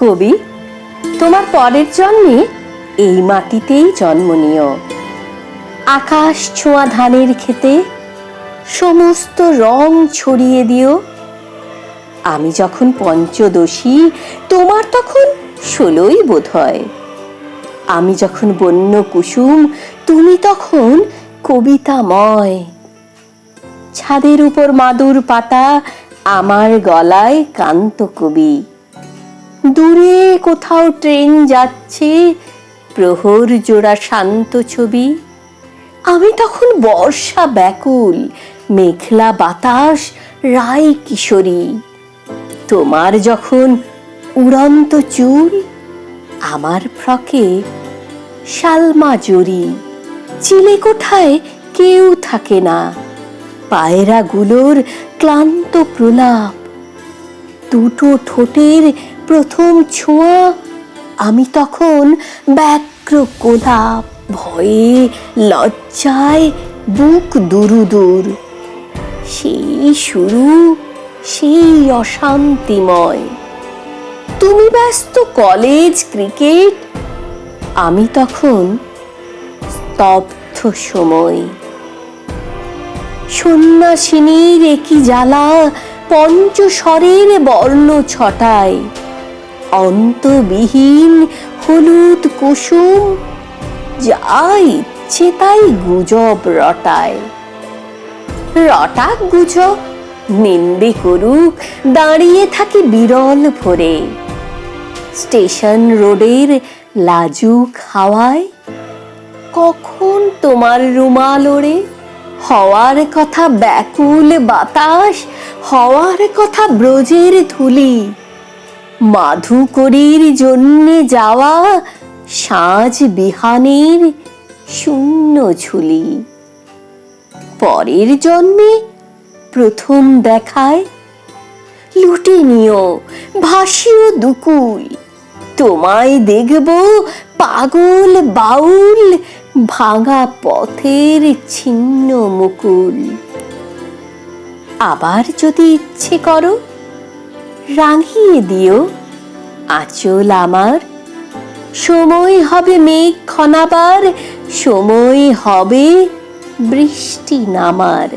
কবি, তোমার পরের জন্মে এই মাটিতেই জন্ম নিও। আকাশ ছোঁয়া ধানের খেতে সমস্ত রং ছড়িয়ে দিও। আমি যখন পঞ্চদশী, তোমার তখন ষোলোই বোধ হয়। আমি যখন বন্য কুসুম তুমি তখন কবিতাময়। ছাদের উপর মাদুর পাতা, আমার গলায় কান্ত কবি। দূরে কোথাও ট্রেন যাচ্ছে, প্রহর জোড়া শান্ত ছবি। আমি তখন বর্ষা ব্যাকুল, মেঘলা বাতাস, রায় কিশোরী। তোমার যখন উড়ন্ত চুল, আমার ফ্রকে শালমা জড়ি। চিলে কোঠায় কেউ থাকে না, পায়রাগুলোর ক্লান্ত প্রলাপ। দুটো ঠোঁটের প্রথম ছোঁয়া, আমি তখন ব্যগ্র গোলাপ ভয়ে, লজ্জায় বুক দুরু দূর সেই শুরু, সেই অশান্তিময়। তুমি ব্যস্ত কলেজ, ক্রিকেট? আমি তখন স্তব্ধ সময়। সন্ন্যাসিনীর একই জ্বালা পঞ্চস্বরের বর্ণ ছটায়। অন্তবিহীন হলুদ কুসুম যা ইচ্ছে তাই গুজব রটায়। রটাক গুজব, নিন্দে করুক, দাঁড়িয়ে থাকি বিরল ভরে। স্টেশন রোডের লাজুক হাওয়ায়, কখন তোমার রুমাল ওড়ে? হওয়ার কথা ব্যাকুল বাতাস, হওয়ার কথা ব্রজের ধুলি। মাধুকরীর জন্যে যাওয়া সাজ বিহানের শূন্য ঝুলি। পরের জন্মে প্রথম দেখায়, লুটে নিও, ভাসিও দুকুল, তোমায় দেখব পাগল বাউল, ভাঙা পথের ছিন্ন মুকুল। আবার যদি ইচ্ছে করো রাঙিয়ে দিও। আঁচল আমার। সময় হবে মেঘ খনাবার, সময় হবে বৃষ্টি নামার।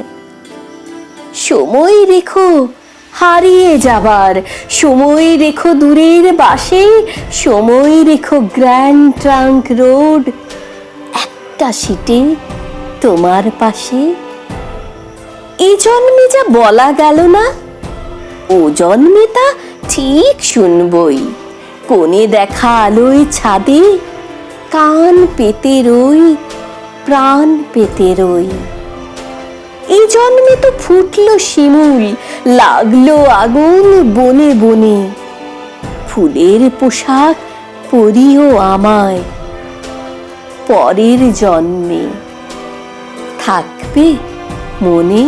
সময় রেখো হারিয়ে যাবার, সময় রেখো দূরের বাসে, সময় রেখো গ্র্যান্ড ট্রাঙ্ক রোড। একটা সিটে তোমার পাশে। এ জন্মে যা বলা গেল না ও তা ঠিক শুনবই। কোণে দেখা আলোয় ছাদে, কান পেতে রই, প্রাণ পেতে রই। এই জন্মে তো ফুটলো শিমুল, লাগল আগুন বনে বনে। ফুলের পোশাক পরিও আমায়। পরের জন্মে থাকবে মনে